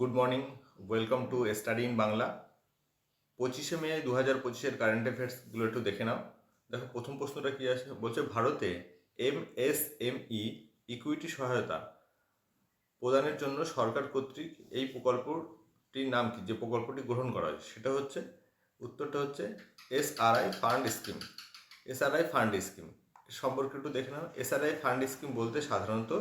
Good morning welcome to study in Bangla পঁচিশে May দু হাজার পঁচিশের কারেন্ট অ্যাফেয়ার্সগুলো একটু দেখে নাও। দেখো, প্রথম প্রশ্নটা কী আছে বলছে, ভারতে M S M E equity সহায়তা প্রদানের জন্য সরকার কর্তৃক এই প্রকল্পটির নাম কি? যে প্রকল্পটি গ্রহণ করা হয়। সেটা হচ্ছে, উত্তরটা হচ্ছে S R I fund scheme. S R I fund scheme. সম্পর্কে একটু দেখে নাও। S R I fund scheme বলতে সাধারণত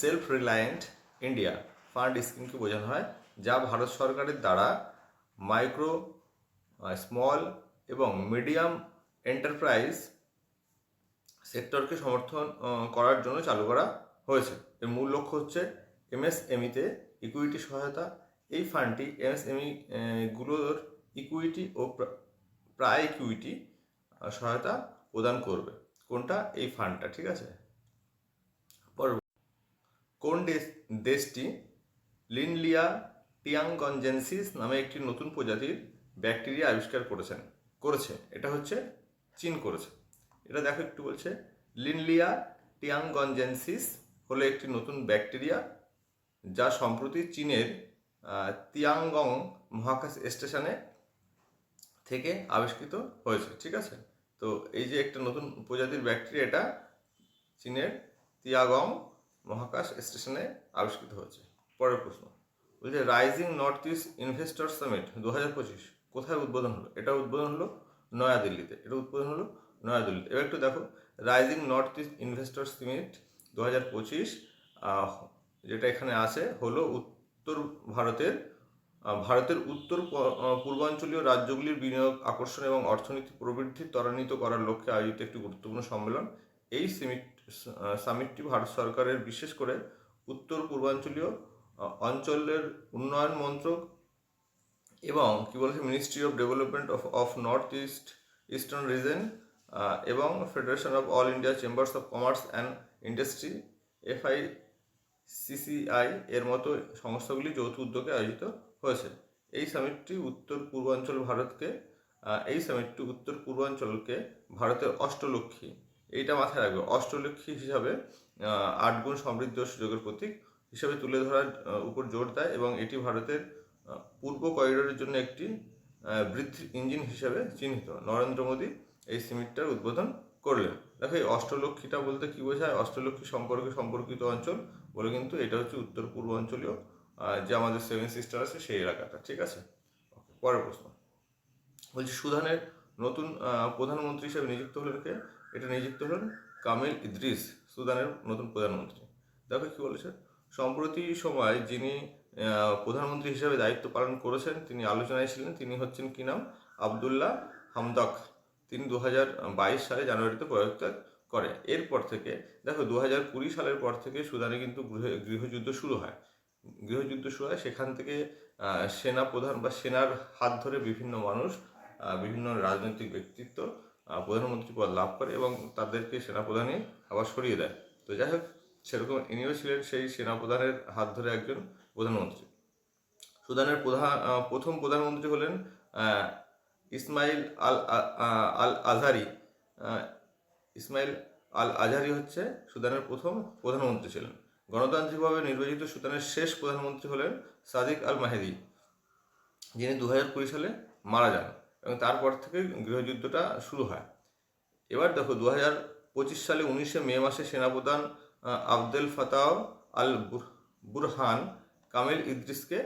সেলফ রিলায়েন্ট ইন্ডিয়া ফান্ড স্কিমকে বোঝানো হয়। যা ভারত সরকারের দ্বারা মাইক্রো স্মল এবং মিডিয়াম এন্টারপ্রাইজ সেক্টরকে সমর্থন করার জন্য চালু করা হয়েছে। এর মূল লক্ষ্য হচ্ছে এমএসএমইতে ইকুইটি সহায়তা। এই ফান্ডটি এমএসএমই গুলোর ইকুইটি ও প্রা- প্রায় ইকুইটি সহায়তা প্রদান করবে। কোনটা? এই ফান্ডটা ঠিক আছে? কোন দেশ দেশটি লিনলিয়া টিয়াংগনজেন্সিস নামে একটি নতুন প্রজাতির ব্যাকটেরিয়া আবিষ্কার করেছেন করেছে। এটা হচ্ছে চীন করেছে। এটা দেখো একটু বলছে। লিনলিয়া টিয়াংগনজেন্সিস হলো একটি নতুন ব্যাকটেরিয়া যা সম্প্রতি চীনের আহ, তিয়াঙ্গং মহাকাশ স্টেশনে থেকে আবিষ্কৃত হয়েছে ঠিক আছে? তো এই যে একটা নতুন প্রজাতির ব্যাকটেরিয়া এটা চীনের তিয়াগং মহাকাশ স্টেশনে আবিষ্কৃত হয়েছে। পরের প্রশ্ন। বলছে rising north east investor summit দু হাজার পঁচিশ, কোথায় উদ্বোধন হলো? এটা উদ্বোধন হলো নয়াদিল্লিতে, এটা উদ্বোধন হলো নয়াদিল্লিতে। এবার একটু দেখো rising north east investor summit দু হাজার পঁচিশ যেটা এখানে আছে, হলো উত্তর ভারতের ভারতের উত্তর পূর্বাঞ্চলীয় রাজ্যগুলির বিনিয়োগ, আকর্ষণ এবং অর্থনীতি প্রবৃদ্ধি ত্বরান্বিত করার লক্ষ্যে আয়োজিত একটি গুরুত্বপূর্ণ সম্মেলন। এই সিমিট সামিটটি ভারত সরকারের, বিশেষ করে উত্তর পূর্বাঞ্চলীয় অঞ্চলের উন্নয়ন মন্ত্রক এবং কি বলেছে ministry of development of of north east eastern region এবং federation of all India chambers of commerce and industry FI CCI এর মতো সংস্থাগুলি যৌথ উদ্যোগে আয়োজিত হয়েছে। এই সামিটটি উত্তর পূর্বাঞ্চল ভারতকে এই সামিটটি উত্তর পূর্বাঞ্চলকে ভারতের অষ্টলক্ষ্মী এইটা মাথায় রাখবে। অষ্টলক্ষ্মী হিসাবে আহ, আট গুণ সমৃদ্ধ সুযোগের প্রতীক। হিসাবে তুলে ধরার উপর জোর দেয় এবং এটি ভারতের পূর্ব করিডোরের জন্য একটি বৃদ্ধি ইঞ্জিন হিসাবে চিহ্নিত। নরেন্দ্র মোদী এই সিমিটটার উদ্বোধন করলেন। দেখো এই অষ্টলক্ষ্মীটা বলতে কি বোঝায়? অষ্টলক্ষ্মী সম্পর্কে সম্পর্কিত অঞ্চল বলে কিন্তু এটা হচ্ছে উত্তর পূর্বাঞ্চলীয় আহ, যে আমাদের সেভেন সিস্টার আছে সেই এলাকাটা ঠিক আছে? পরের প্রশ্ন। বলছি সুদানের নতুন প্রধানমন্ত্রী হিসেবে নিযুক্ত হলেন কে? এটা নিযুক্ত হলেন কামিল ইদ্রিস সুদানের নতুন প্রধানমন্ত্রী। দেখো কি বলেছে। সম্প্রতি সময় যিনি প্রধানমন্ত্রী হিসেবে দায়িত্ব পালন করেছেন, তিনি আলোচনায় ছিলেন, তিনি হচ্ছেন কি নাম? আবদুল্লাহ হামদক। তিনি দু হাজার বাইশ সালে জানুয়ারিতে পদত্যাগ করে। এরপর থেকে, দেখো দু হাজার কুড়ি সালের পর থেকে সুদানে কিন্তু গৃহ, গৃহযুদ্ধ শুরু হয়। গৃহযুদ্ধ শুরু হয়, সেখান থেকে সেনা প্রধান বা সেনার হাত ধরে বিভিন্ন মানুষ বিভিন্ন রাজনৈতিক ব্যক্তিত্ব প্রধানমন্ত্রী পদ লাভ করে এবং তাদেরকে সেনাপ্রধানই আবার সরিয়ে দেয়। তো যাই হোক সেরকম ইনিও ছিলেন সেই সেনাপ্রধানের হাত ধরে একজন প্রধানমন্ত্রী। সুদানের প্রধান প্রথম প্রধানমন্ত্রী হলেন ইসমাইল আল আল আজহারি। ইসমাইল আল আজহারি হচ্ছে সুদানের প্রথম প্রধানমন্ত্রী ছিলেন। গণতান্ত্রিকভাবে নির্বাচিত সুদানের শেষ প্রধানমন্ত্রী হলেন সাদিক আল মাহেদি, যিনি দু হাজার কুড়ি সালে মারা যান এবং তারপর থেকে গৃহযুদ্ধটা শুরু হয়। এবার দেখো দু হাজার পঁচিশ সালে উনিশে মে মাসে সেনাপ্রধান Abdel Fattah al Burhan Kamil ইদ্রিসকে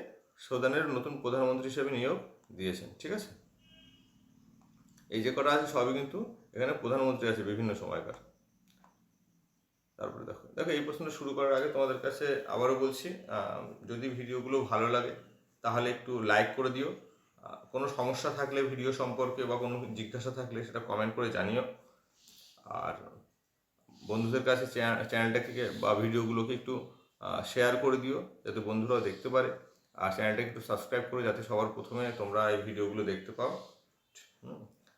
সুদানের নতুন প্রধানমন্ত্রী হিসেবে নিয়োগ দিয়েছেন, ঠিক আছে? এই যে কটা আছে, সবই কিন্তু এখানে প্রধানমন্ত্রী আছে বিভিন্ন সময়কার। তারপরে দেখো দেখো, এই প্রশ্নটা শুরু করার আগে তোমাদের কাছে আবারও বলছি যদি ভিডিওগুলো ভালো লাগে, তাহলে একটু লাইক করে দিও। কোনো সমস্যা থাকলে ভিডিও সম্পর্কে বা কোনো জিজ্ঞাসা থাকলে সেটা কমেন্ট করে জানিও। আর বন্ধুদের কাছে চ্যা- চ্যানেলটাকে বা ভিডিওগুলোকে একটু শেয়ার করে দিও, যাতে বন্ধুরাও দেখতে পারে। আর চ্যানেলটাকে একটু সাবস্ক্রাইব করে, যাতে সবার প্রথমে তোমরা এই ভিডিওগুলো দেখতে পাও।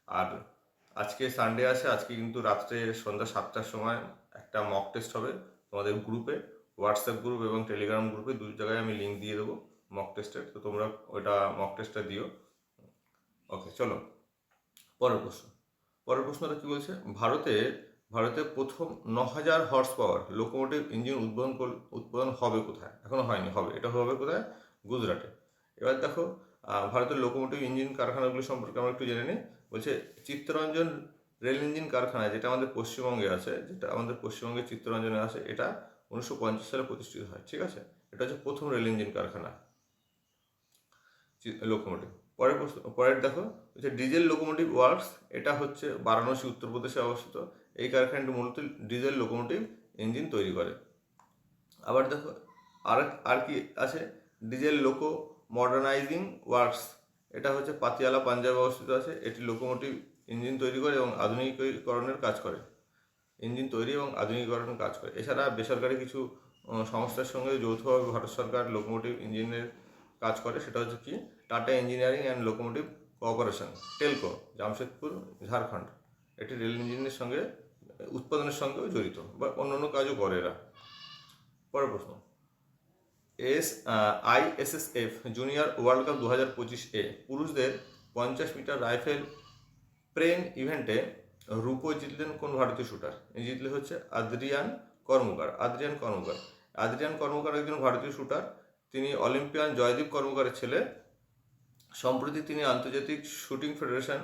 আর আজকে সানডে আছে আজকে কিন্তু রাত্রে সন্ধ্যা সাতটার সময় একটা মক টেস্ট হবে তোমাদের গ্রুপে হোয়াটসঅ্যাপ গ্রুপ এবং টেলিগ্রাম গ্রুপে দুই জায়গায় আমি লিঙ্ক দিয়ে দেবো মক টেস্টের তো তোমরা ওইটা মক টেস্টটা দিও। ওকে চলো। পরের প্রশ্ন। পরের প্রশ্নটা কী বলছে? ভারতে ভারতে প্রথম ন হাজার হর্স পাওয়ার লোকোমোটিভ ইঞ্জিন উদ্বোধন উৎপাদন হবে কোথায়? এখনও হয়নি, হবে। এটা হবে কোথায়? গুজরাটে। এবার দেখো ভারতের লোকোমোটিভ ইঞ্জিন কারখানাগুলি সম্পর্কে আমরা একটু জেনে নিই। বলছে চিত্তরঞ্জন রেল ইঞ্জিন কারখানা, যেটা আমাদের পশ্চিমবঙ্গে আছে, যেটা আমাদের পশ্চিমবঙ্গে চিত্তরঞ্জনে আছে এটা উনিশশো পঞ্চাশ সালে প্রতিষ্ঠিত হয়, ঠিক আছে? এটা হচ্ছে প্রথম রেল ইঞ্জিন কারখানা লোকোমোটিভ পরের প্রশ্ন পরের দেখো হচ্ছে ডিজেল লোকোমোটিভ ওয়ার্কস এটা হচ্ছে বারাণসী, উত্তরপ্রদেশে অবস্থিত। এই কারখানাটি মূলত ডিজেল লোকোমোটিভ ইঞ্জিন তৈরি করে। আবার দেখো, আর আর কি আছে? Diesel loco modernising works. এটা হচ্ছে পাতিয়ালা পাঞ্জাবে অবস্থিত আছে। এটি লোকোমোটিভ ইঞ্জিন তৈরি করে এবং আধুনিকীকরণের কাজ করে। ইঞ্জিন তৈরি এবং আধুনিকীকরণের কাজ করে। এছাড়া বেসরকারি কিছু সংস্থার সঙ্গে যৌথভাবে ভারত সরকার লোকোমোটিভ ইঞ্জিনের কাজ করে। সেটা হচ্ছে কি? Tata engineering and locomotive cooperation TELCO, Jamshedpur, Jharkhand. এটি রেল ইঞ্জিনের সঙ্গে উৎপাদনের সঙ্গেও জড়িত, বা অন্য অন্য কাজও করে এরা। পরের প্রশ্ন। S ISSF junior world cup দু হাজার পঁচিশ এ পুরুষদের পঞ্চাশ মিটার রাইফেল প্রেন ইভেন্টে রূপো জিতলেন কোন ভারতীয় শুটার? জিতলে হচ্ছে আদ্রিয়ান কর্মকার আদ্রিয়ান কর্মকার। আদ্রিয়ান কর্মকার একজন ভারতীয় শুটার, তিনি অলিম্পিয়ান জয়দীপ কর্মকারের ছেলে। সম্প্রতি তিনি আন্তর্জাতিক শুটিং ফেডারেশন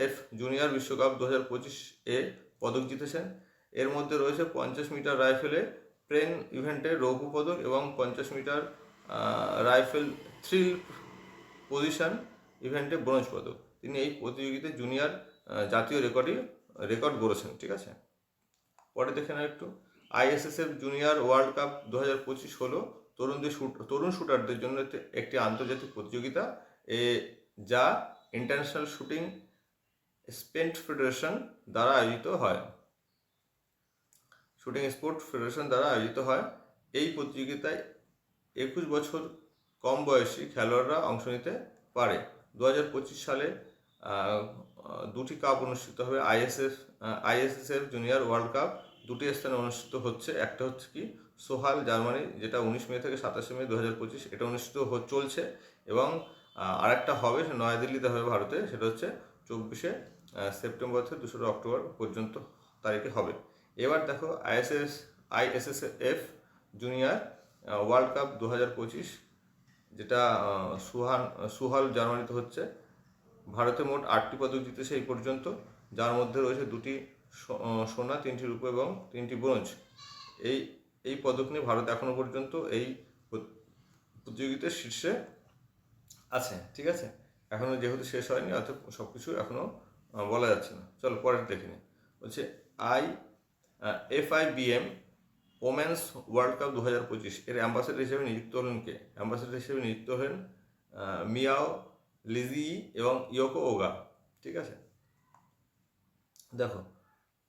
আইএসএসএফ জুনিয়র বিশ্বকাপ দু হাজার পঁচিশ এ পদক জিতেছেন। এর মধ্যে রয়েছে পঞ্চাশ মিটার রাইফেলে প্রেন ইভেন্টে রৌপ্য পদক এবং পঞ্চাশ মিটার রাইফেল থ্রিল পজিশন ইভেন্টে ব্রোঞ্জ পদক। তিনি এই প্রতিযোগিতায় জুনিয়র জাতীয় রেকর্ডই রেকর্ড গড়েছেন, ঠিক আছে? পরে দেখে নাও একটু। আইএসএসএফ জুনিয়র ওয়ার্ল্ড কাপ দু হাজার পঁচিশ হলো তরুণদের শুট, তরুণ শুটারদের জন্য একটি আন্তর্জাতিক প্রতিযোগিতা। এ, যা ইন্টারন্যাশনাল শুটিং স্পেন্ট ফেডারেশন দ্বারা আয়োজিত হয়। শুটিং স্পোর্ট ফেডারেশন দ্বারা আয়োজিত হয়। এই প্রতিযোগিতায় একুশ বছর কম বয়সী খেলোয়াড়রা অংশ নিতে পারে। দু হাজার পঁচিশ সালে দুটি কাপ অনুষ্ঠিত হবে। ISF ISSF junior world cup দুটি স্থানে অনুষ্ঠিত হচ্ছে। একটা হচ্ছে কি, সোহাল, জার্মানি, যেটা উনিশ মে থেকে সাতাশে মে দু হাজার পঁচিশ এটা অনুষ্ঠিত চলছে এবং আরেকটা হবে নয়াদিল্লিতে হবে ভারতে, সেটা হচ্ছে চব্বিশে সেপ্টেম্বর থেকে দোসরা অক্টোবর পর্যন্ত তারিখে হবে। এবার দেখো ISS ISSF junior world cup দু হাজার পঁচিশ যেটা সুহান সুহাল জার্মানিতে হচ্ছে। ভারতে মোট আটটি পদক জিতেছে এই পর্যন্ত যার মধ্যে রয়েছে দুটি সোনা তিনটি রূপো এবং তিনটি ব্রোঞ্জ। এই এই পদক নিয়ে ভারত এখনও পর্যন্ত এই প্রতিযোগিতার শীর্ষে আছে ঠিক আছে? এখনও যেহেতু শেষ হয়নি অর্থাৎ সব কিছু এখনও আহ, বলা যাচ্ছে না। চলো পরের দেখে নিই। বলছে I F I B M women's world cup দু হাজার পঁচিশ। এর অ্যাম্বাসেডর হিসেবে নিযুক্ত হলেন কে? অ্যাম্বাসেডর হিসেবে নিযুক্ত হলেন মিয়াও লিজি এবং ইয়োকো ওগা। ঠিক আছে? দেখো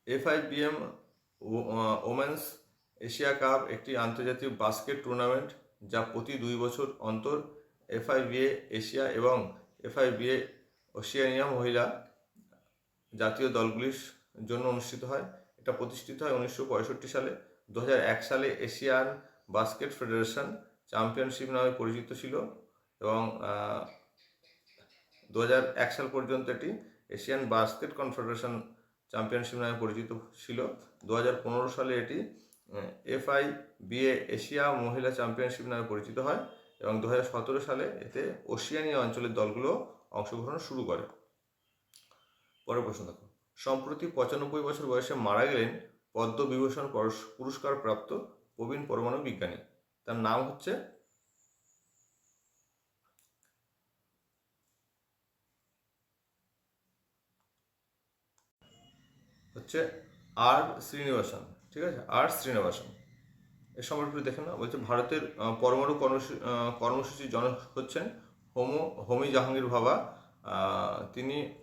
F I BM women's Asia cup একটি আন্তর্জাতিক বাস্কেট টুর্নামেন্ট যা প্রতি দুই বছর অন্তর এফ আই এফআইবিএ এশিয়া এবং এফআইবিএ ওশিয়ানিয়া মহিলা জাতীয় দলগুলির জন্য অনুষ্ঠিত হয়। এটা প্রতিষ্ঠিত হয় উনিশশো পঁয়ষট্টি সালে। দু সালে এশিয়ান বাস্কেট ফেডারেশন চ্যাম্পিয়নশিপ নামে পরিচিত ছিল এবং দু সাল পর্যন্ত এটি এশিয়ান বাস্কেট কনফেডারেশন চ্যাম্পিয়নশিপ নামে পরিচিত ছিল। দু হাজার পনেরো সালে এটি এফআই বিএ এশিয়া মহিলা চ্যাম্পিয়নশিপ নামে পরিচিত হয় এবং দু হাজার সতেরো সালে এতে ওশিয়ানিয়া অঞ্চলের দলগুলো অংশগ্রহণ শুরু করে। পরের প্রশ্ন দেখো। সম্প্রতি পঁচানব্বই বছর বয়সে মারা গেলেন পদ্মবিভূষণ পরস- পুরস্কার প্রাপ্ত প্রবীণ পরমাণু বিজ্ঞানী। তার নাম হচ্ছে হচ্ছে আর শ্রীনিবাসন, ঠিক আছে? আর শ্রীনিবাসন। এর সম্পর্কে দেখে না বলছে, ভারতের পরমাণু কর্মসূচি কর্মসূচির জনক হচ্ছেন হোমো হোমি জাহাঙ্গীর ভাবা। তিনি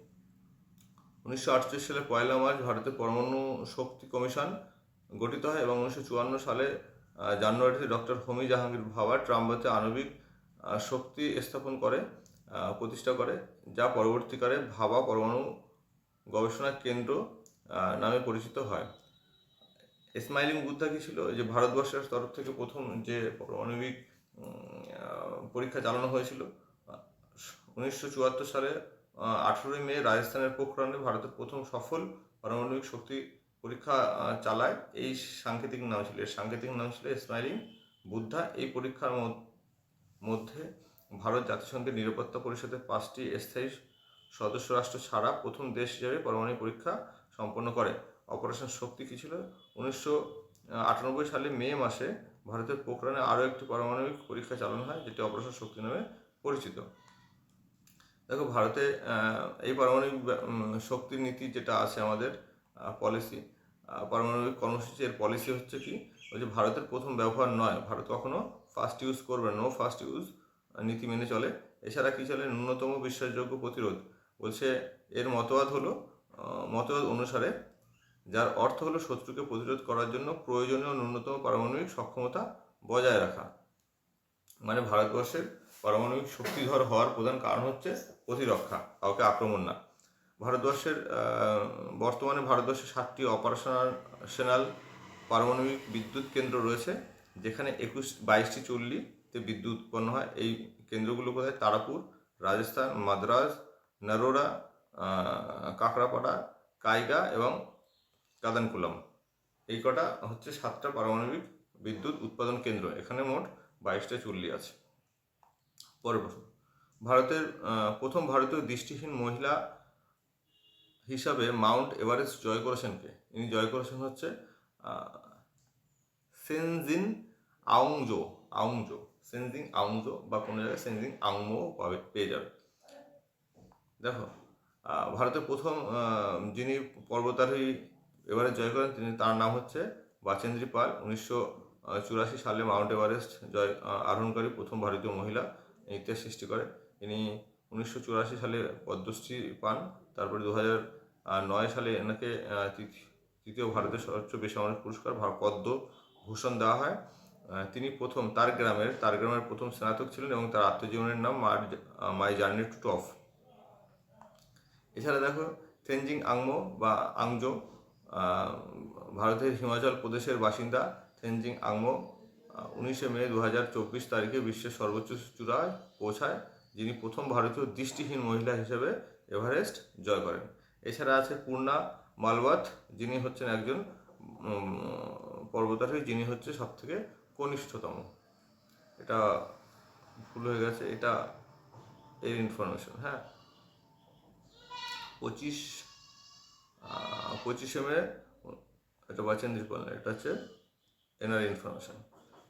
উনিশশো আটচল্লিশ সালে পয়লা মার্চ ভারতের পরমাণু শক্তি কমিশন গঠিত হয় এবং উনিশশো চুয়ান্ন সালে জানুয়ারিতে ডক্টর হোমি জাহাঙ্গীর ভাবা ট্রাম্বাতে আণবিক শক্তি স্থাপন করে প্রতিষ্ঠা করে, যা পরবর্তীকালে ভাবা পরমাণু গবেষণা কেন্দ্র নামে পরিচিত হয়। স্মাইলিং বুদ্ধা কি ছিল? যে ভারতবর্ষের তরফ থেকে প্রথম যে পারমাণবিক পরীক্ষা চালানো হয়েছিল উনিশশো চুয়াত্তর সালে আঠেরোই মে রাজস্থানের পোখরানে ভারতের প্রথম সফল পারমাণবিক শক্তি পরীক্ষা চালায়। এই সাংকেতিক নাম ছিল, এর সাংকেতিক নাম ছিল স্মাইলিং বুদ্ধা। এই পরীক্ষার মধ্য- ভারত জাতিসংঘের নিরাপত্তা পরিষদের পাঁচটি স্থায়ী সদস্য রাষ্ট্র ছাড়া প্রথম দেশ হিসেবে পারমাণবিক পরীক্ষা সম্পন্ন করে। অপারেশন শক্তি কী ছিল? উনিশশো আটানব্বই সালে মে মাসে ভারতের পোখরানে আরও একটি পারমাণবিক পরীক্ষা চালানো হয়, যেটি অপারেশন শক্তি নামে পরিচিত। দেখো ভারতে এই পারমাণবিক শক্তির নীতি যেটা আছে আমাদের পলিসি পারমাণবিক কর্মসূচি, এর পলিসি হচ্ছে কি? ওই যে ভারতের প্রথম ব্যবহার নয়, ভারত কখনো ফার্স্ট ইউজ করবে নো। ফার্স্ট ইউজ নীতি মেনে চলে। এছাড়া কি চলে? ন্যূনতম বিশ্বাসযোগ্য প্রতিরোধ। বলছে এর মতবাদ হলো মতবাদ অনুসারে যার অর্থ হলো শত্রুকে প্রতিরোধ করার জন্য প্রয়োজনীয় ন্যূনতম পারমাণবিক সক্ষমতা বজায় রাখা। মানে ভারতবর্ষের পারমাণবিক শক্তিধর হওয়ার প্রধান কারণ হচ্ছে প্রতিরক্ষা, কাউকে আক্রমণ না। ভারতবর্ষের বর্তমানে ভারতবর্ষে সাতটি অপারেশনাল পারমাণবিক বিদ্যুৎ কেন্দ্র রয়েছে, যেখানে একুশ, বাইশটি চল্লিতে বিদ্যুৎ উৎপন্ন হয়। এই কেন্দ্রগুলো কোথায়? তারাপুর, রাজস্থান, মাদ্রাজ, নরোরা কাঁকড়াপাড়া, কাইগা এবং কাদানকুলাম। এই কটা হচ্ছে সাতটা পারমাণবিক বিদ্যুৎ উৎপাদন কেন্দ্র। এখানে মোট বাইশটা চুল্লি আছে। পরের প্রশ্ন ভারতের প্রথম ভারতীয় দৃষ্টিহীন মহিলা হিসাবে মাউন্ট এভারেস্ট জয় করেছেন কে? ইনি জয় করেছেন হচ্ছে সেনজিন আউংজো আউংজো সেনজিং আউংজো বা কোনো জায়গায় সেনজিং আংমো পাবে, পেয়ে যাবে। দেখো ভারতের প্রথম যিনি পর্বতারোহী এভারেস্ট জয় করেন, তিনি তার নাম হচ্ছে বাচেন্দ্রী পাল। উনিশশো চুরাশি সালে মাউন্ট এভারেস্ট জয় আরোহণকারী প্রথম ভারতীয় মহিলা। ইতিহাস সৃষ্টি করে। তিনি উনিশশো চুরাশি সালে পদ্মশ্রী পান, তারপরে দু হাজার নয় সালে এনাকে তৃতীয়- ভারতের সর্বোচ্চ বেসামরিক পুরস্কার পদ্ম ভূষণ দেওয়া হয়। তিনি প্রথম তার গ্রামের তার গ্রামের প্রথম স্নাতক ছিলেন এবং তার আত্মজীবনের নাম মার মাই জার্নি টু টপ এছাড়া দেখো, তেনজিং আংমো বা আংজো ভারতের হিমাচল প্রদেশের বাসিন্দা তেনজিং আংমো উনিশে মে দু হাজার চব্বিশ তারিখে বিশ্বের সর্বোচ্চ চূড়ায় পৌঁছায়, যিনি প্রথম ভারতীয় দৃষ্টিহীন মহিলা হিসেবে এভারেস্ট জয় করেন। এছাড়া আছে পূর্ণা মালবাত যিনি হচ্ছেন একজন পর্বতারোহী, যিনি হচ্ছে সব থেকে কনিষ্ঠতম। এটা ভুল হয়ে গেছে, এটা এর ইনফরমেশন হ্যাঁ। পঁচিশ পঁচিশে মে, এটা বাচেন্দ্রী পাল এটা হচ্ছে এনার ইনফরমেশন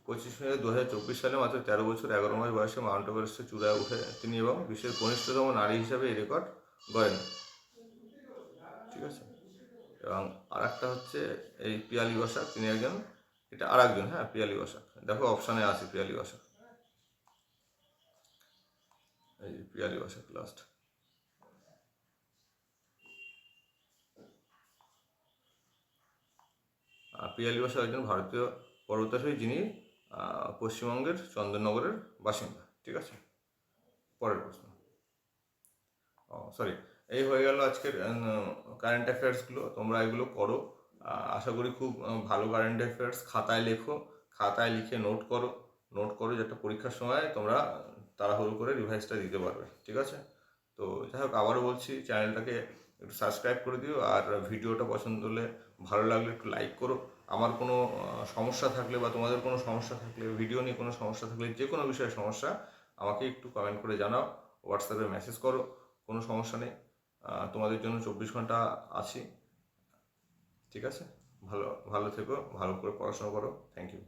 পঁচিশ মে দু হাজার চব্বিশ সালে মাত্র তেরো বছর এগারো মাস বয়সে মাউন্ট এভারেস্টের চূড়ায় উঠে তিনি এবং বিশ্বের কনিষ্ঠতম নারী হিসাবে এই রেকর্ড গড়েন। ঠিক আছে? এবং আর একটা হচ্ছে এই পিয়ালি বসাক, তিনি একজন, এটা আর একজন হ্যাঁ পিয়ালি বসাক। দেখো, অপশানে আছে পিয়ালি বসাক। এই পিয়ালি বসাক লাস্ট পিয়ালি বসাক একজন ভারতীয় পর্বতারোহী যিনি পশ্চিমবঙ্গের চন্দননগরের বাসিন্দা, ঠিক আছে? পরের প্রশ্ন। ও সরি এই হয়ে গেল আজকের কারেন্ট অ্যাফেয়ার্সগুলো তোমরা এগুলো করো। আশা করি খুব ভালো কারেন্ট অ্যাফেয়ার্স খাতায় লেখো, খাতায় লিখে নোট করো। নোট করো যাতে পরীক্ষার সময় তোমরা তাড়াহুড়ো করে রিভাইসটা দিতে পারবে, ঠিক আছে? তো যাই হোক, আবারও বলছি চ্যানেলটাকে একটু সাবস্ক্রাইব করে দিও, আর ভিডিওটা পছন্দ হলে ভালো লাগলে একটু লাইক করো। আমার কোনো সমস্যা থাকলে বা তোমাদের কোনো সমস্যা থাকলে ভিডিও নিয়ে কোনো সমস্যা থাকলে, যে কোনো বিষয়ে সমস্যা, আমাকে একটু কমেন্ট করে জানাও হোয়াটসঅ্যাপে মেসেজ করো, কোনো সমস্যা নেই। তোমাদের জন্য চব্বিশ ঘণ্টা আছি। ঠিক আছে? ভালো ভালো থেকো, ভালো করে পড়াশোনা করো। Thank you